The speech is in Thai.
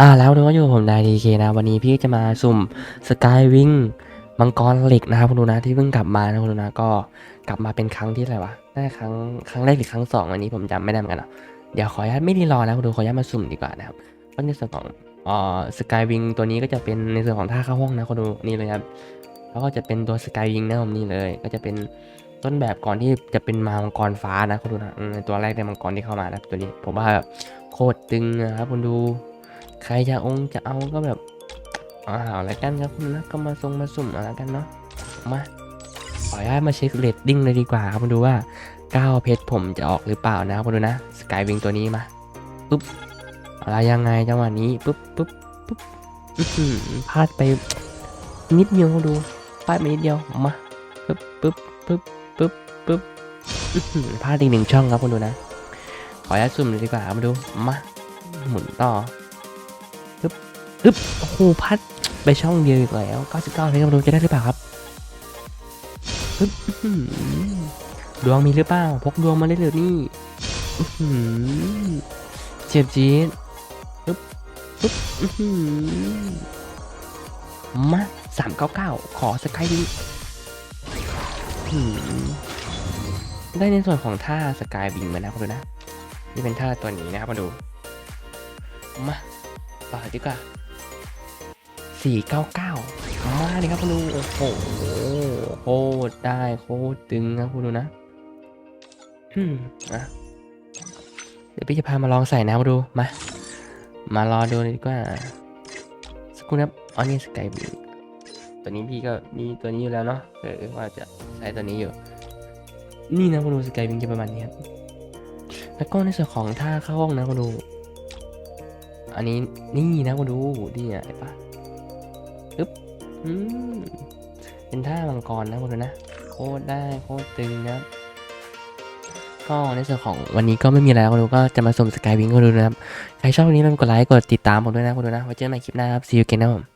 อ่าแล้วดูว่าอยู่ผมนายดีเคนะ วันนี้พี่จะมาสุ่มสกายวิ่งมังกรเหล็กนะครับคุณดูนะที่เพิ่งกลับมานะคุณดูนะก็กลับมาเป็นครั้งที่อะไรวะน่าจะครั้งครั้งแรกหรือครั้งสองวันนี้ผมจำไม่ได้เหมือนกันเนาะเดี๋ยวขออนุญาตไม่รีรอนะคุณดูขออนุญาตมาสุ่มดีกว่านะครับก็ในส่วนของอ่าสกายวิ่งตัวนี้ก็จะเป็นในส่วนของท่าเข้าห้องนะคุณดูนี่เลยครับแล้วก็จะเป็นตัวสกายวิ่งนะผมนี่เลย ก็จะเป็นต้นแบบก่อนที่จะเป็นมามังกรฟ้านะคุณดูนะตัวแรกในมังกรที่เข้ามานะตัวนี้ผมว่าแบบโคตรตึงนะครับคุณดู ใครจะองค์จะเอาก็แบบเอาอะไรกันครับคุณนะก็มาทรงมาสุ่มเอาละกันเนาะมาขออนุญาตมาเช็คเรตติ้งเลยดีกว่าครับมาดูว่า9เพชรผมจะออกหรือเปล่านะครับมาดูนะสกายวิงตัวนี้มาปุ๊บอะไรยังไงจังหวะนี้ปุ๊บปุ๊บปุ๊บอื้อหือพลาดไปนิดเดียวดูพลาดไปนิดเดียวมาปุ๊บปุ๊บปุ๊บปุ๊บปุ๊บอื้อหือพลาดอีกหนึ่งช่องครับคุณดูนะขออนุญาตสุ่มเลยดีกว่าครับมาดูมาหมุนต่อ อึ๊บโอ้โหพัดไปช่องเดียวอีกแล้ว 99เพชรกำลังจะได้หรือเปล่าครับอึ๊บอื้อดวงมีหรือเปล่า พกดวงมาได้เลยนี่อื้อหือเจ็บจี๊ดอึ๊บอึ๊บอื้อมา399ขอสกายดีได้ในส่วนของท่าสกายบิงมานะคุณดูนะ นี่เป็นท่าตัวนี้นะครับมาดู มาต่อดีกว่า สี่เก้าเก้ามาเลยครับคุณดูโอ้โหโคตรได้โคตรตึงครับคุณดูนะอืมอะเดี๋ยวพี่จะพามาลองใส่นะมาดู มา มารอดูเลยดีกว่า สกครูนะครับอ๋อนี่สกายบีตัวนี้พี่ก็มีตัวนี้อยู่แล้วเนาะเออว่าจะใช้ตัวนี้อยู่ นี่นะคุณดูสกายบิงจะประมาณนี้ครับแล้วก็ในส่วนของท่าเข้าห้องนะคุณดู อันนี้นี่นะคุณดูนี่อะเห็น ปะอืมเป็นท่ามังกรนะคุณดูนะ โคตรได้โคตรตึงนะก็ในส่วนของวันนี้ก็ไม่มีอะไรคุณดูก็จะมาส่งสกายวิงคุณดูนะครับ ใครชอบวันนี้มันกดไลค์กดติดตามผมด้วยนะคุณดูนะไว้เจอกันใหม่คลิปหน้าครับ see you again นะผม